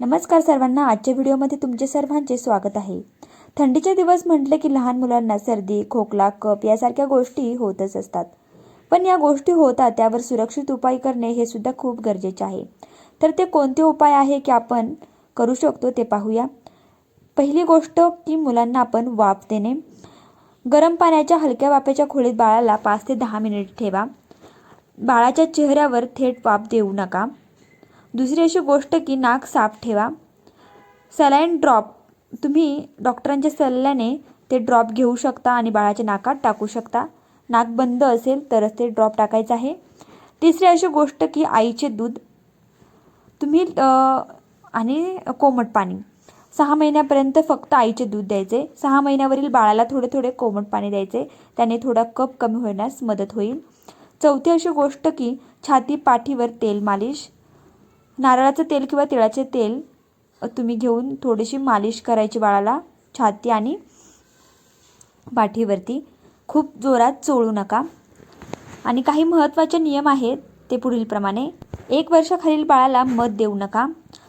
नमस्कार सर्वांना आजच्या व्हिडिओमध्ये तुमचे सर्वांचे स्वागत आहे. थंडीचे दिवस म्हटले की लहान मुलांना सर्दी खोकला कप यासारख्या गोष्टी होतच असतात. पण या गोष्टी होतात त्यावर सुरक्षित उपाय करणे हे सुद्धा खूप गरजेचे आहे. तर ते कोणते उपाय आहे की आपण करू शकतो ते पाहूया. पहिली गोष्ट की मुलांना आपण वाफ देणे. गरम पाण्याच्या हलक्या वाफेच्या खोलीत बाळाला पाच ते दहा मिनिट ठेवा. बाळाच्या चेहऱ्यावर थेट वाफ देऊ नका. दुसरी अशी गोष्ट की नाक साफ ठेवा. Saline drop. तुम्ही डॉक्टरांच्या सल्ल्याने ते ड्रॉप घेऊ शकता आणि बाळाच्या नाकात टाकू शकता. नाक बंद असेल तरच ते ड्रॉप टाकायचं आहे. तिसरी अशी गोष्ट की आईचे दूध. तुम्ही आणि कोमट पाणी. सहा महिन्यापर्यंत फक्त आईचे दूध द्यायचे. सहा महिन्यावरील बाळाला थोडे थोडे कोमट पाणी द्यायचे. त्याने थोडा कप कमी होण्यास मदत होईल. चौथी अशी गोष्ट की छाती पाठीवर तेल मालिश. नारळाचं तेल किंवा तिळाचे तेल तुम्ही घेऊन थोडीशी मालिश करायची बाळाला छाती आणि पाठीवरती. खूप जोरात चोळू नका. आणि काही महत्त्वाचे नियम आहेत ते पुढीलप्रमाणे एक वर्षाखालील बाळाला मध देऊ नका.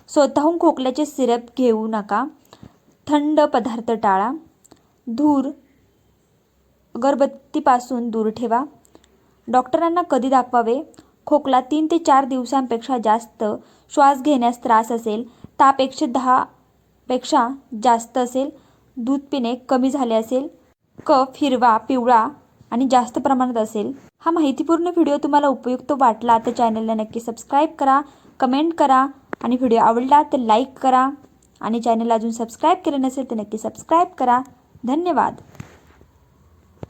स्वतःहून खोकल्याचे सिरप घेऊ नका. थंड पदार्थ टाळा. धूर अगरबत्तीपासून दूर ठेवा. डॉक्टरांना कधी दाखवावे? खोकला तीन ते चार दिवसांपेक्षा जास्त श्वास घेण्यास त्रास असेल ताप एकशे दहापेक्षा जास्त असेल दूध पिणे कमी झाले असेल कफ हिरवा पिवळा आणि जास्त प्रमाणात असेल. हा माहितीपूर्ण व्हिडिओ तुम्हाला उपयुक्त वाटला तर चॅनलला नक्की सबस्क्राईब करा कमेंट करा आणि व्हिडिओ आवडला तर लाईक करा. आणि चॅनल अजून सबस्क्राईब केलं नसेल तर नक्की सबस्क्राईब करा. धन्यवाद.